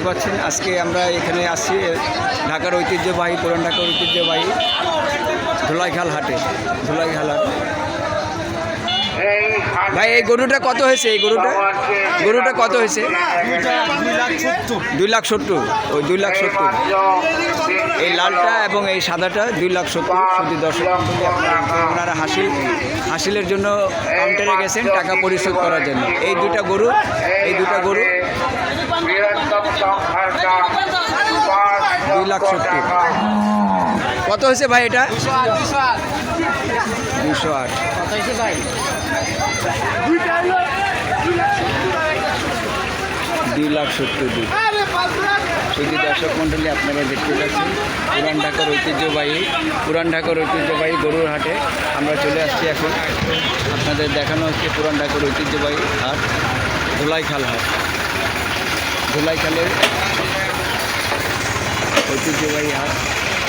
দেখতে পাচ্ছেন। আজকে আমরা এখানে আসছি ঢাকার ঐতিহ্যবাহী, পুরান ঢাকার ঐতিহ্যবাহী ধুলাইখাল হাটে। ধুলাইখাল হাট। ভাই, এই গরুটা কত হয়েছে? এই গরুটা? গরুটা কত হয়েছে? দুই লাখ সত্তর। ওই দুই লাখ সত্তর। এই লালটা এবং এই সাদাটা দুই লাখ সত্তর শুধু দর্শক ওনারা হাসিল, হাসিলের জন্য কাউন্টারে গেছেন, টাকা পরিশোধ করার জন্য। এই দুটা গরু, এই দুটা গরু দুই লাখ সত্তর কত হয়েছে ভাই এটা? দুশো আট। দুই লাখ সত্তর। দুই শুধু দর্শক মণ্ডলী আপনারা দেখতে পাচ্ছেন পুরান ঢাকার ঐতিহ্যবাহী পুরান ঢাকার ঐতিহ্যবাহী গরুর হাটে আমরা চলে আসছি এখন। আপনাদের দেখানো হচ্ছে পুরান ঢাকার ঐতিহ্যবাহী হাট ধুলাইখাল হাট। ধুলাইখালের ঐতিহ্যবাহী হাট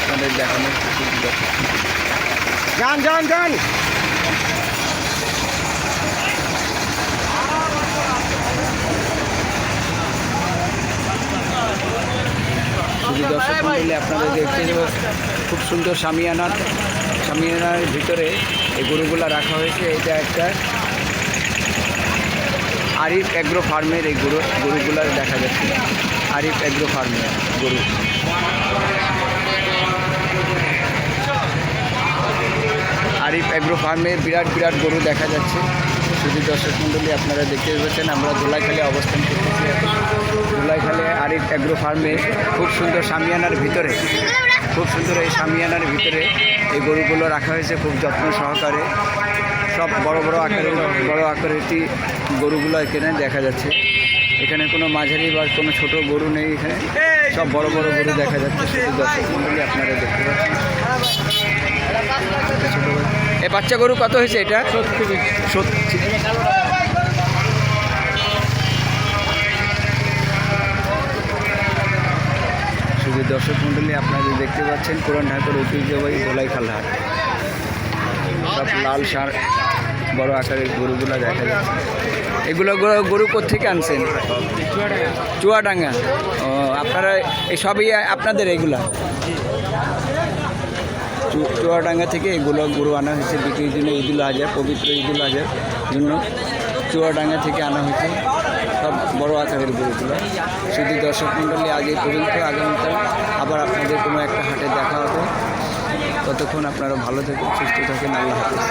আমাদের দেখানো হচ্ছে যান যান যান শুধু দর্শক মন্ডলী আপনারা দেখতে খুব সুন্দর সামিয়ানার সামিয়ানার ভিতরে এই গরুগুলো রাখা হয়েছে। এটা একটা আরিফ অ্যাগ্রো ফার্মের এই গরু, গরুগুলো দেখা যাচ্ছে। আরিফ অ্যাগ্রো ফার্মের গরু। আরিফ অ্যাগ্রো ফার্মের বিরাট বিরাট গরু দেখা যাচ্ছে। শুধু দর্শক মণ্ডলী আপনারা দেখতে পাচ্ছেন আমরা ধুলাইখালে অবস্থান করতেছি এখন। ধুলাইখালে আরিফ অ্যাগ্রো ফার্মে খুব সুন্দর সামিয়ানার ভিতরে, খুব সুন্দর এই সামিয়ানার ভিতরে এই গরুগুলো রাখা হয়েছে, খুব যত্ন সহকারে। সব বড় বড় আকারের বড় আকারের গরুগুলো এখানে দেখা যাচ্ছে। এখানে কোনো মাঝারি বা কোনো ছোট গরু নেই এখানে। সব বড় বড় গরু দেখা যাচ্ছে। শুধু দর্শক আপনারা দেখতে পাচ্ছেন। এ বাচ্চা গরু কত হয়েছে এটা? সত্যি। শুধু দর্শক মণ্ডলী আপনারা দেখতে পাচ্ছেন, পুরান ঢাকার ঐতিহ্যবাহী দোলাইখাল হাট সব লাল সার বড় আকারের গরুগুলো দেখা যাচ্ছে এগুলো গরু- কোথেকে আনছেন? চুয়াডাঙ্গা। ও আপনারা এই সবই আপনাদের এগুলা? চুয়াডাঙ্গা থেকে এগুলো গরু আনা হয়েছে বিক্রির জন্য ঈদুল আজহা পবিত্র ঈদুল আজহার জন্য চুয়াডাঙ্গা থেকে আনা হয়েছে সব বড় আকারের গরুগুলো। শুধু দর্শক মণ্ডলী আগে পর্যন্ত আগামীকাল আবার আপনাদের কোনো একটা হাটে দেখা হবে। ততক্ষণ আপনারা ভালো থাকেন সুস্থ থাকেন আল্লাহ হাফিজ।